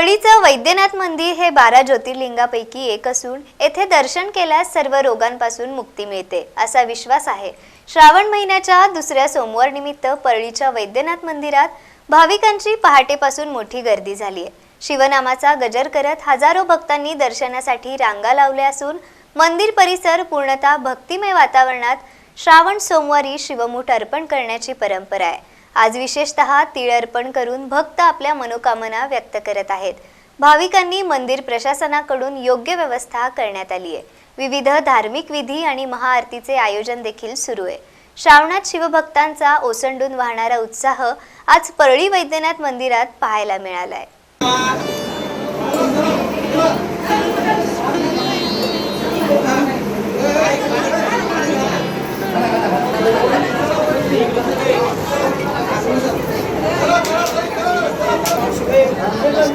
परळीचं वैद्यनाथ मंदिर हे बारा ज्योतिर्लिंगापैकी एक असून येथे दर्शन केल्यास सर्व रोगांपासून मुक्ती मिळते असा विश्वास आहे. श्रावण महिन्याच्या दुसऱ्या सोमवार निमित्त परळीच्या वैद्यनाथ मंदिरात भाविकांची पहाटेपासून मोठी गर्दी झाली आहे शिवनामाचा गजर करत हजारो भक्तांनी दर्शनासाठी रांगा लावल्या असून मंदिर परिसर पूर्णतः भक्तिमय वातावरणात श्रावण सोमवारी शिवमूठ अर्पण करण्याची परंपरा आहे. आज विशेषतः तीळ अर्पण करून भक्त आपल्या मनोकामना व्यक्त करत आहेत. भाविकांनी मंदिर प्रशासनाकडून योग्य व्यवस्था करण्यात आली आहे. विविध धार्मिक विधी आणि महाआरतीचे आयोजन देखील सुरू आहे. श्रावणात शिवभक्तांचा ओसंडून वाहणारा उत्साह आज परळी वैद्यनाथ मंदिरात पाहायला मिळालाय.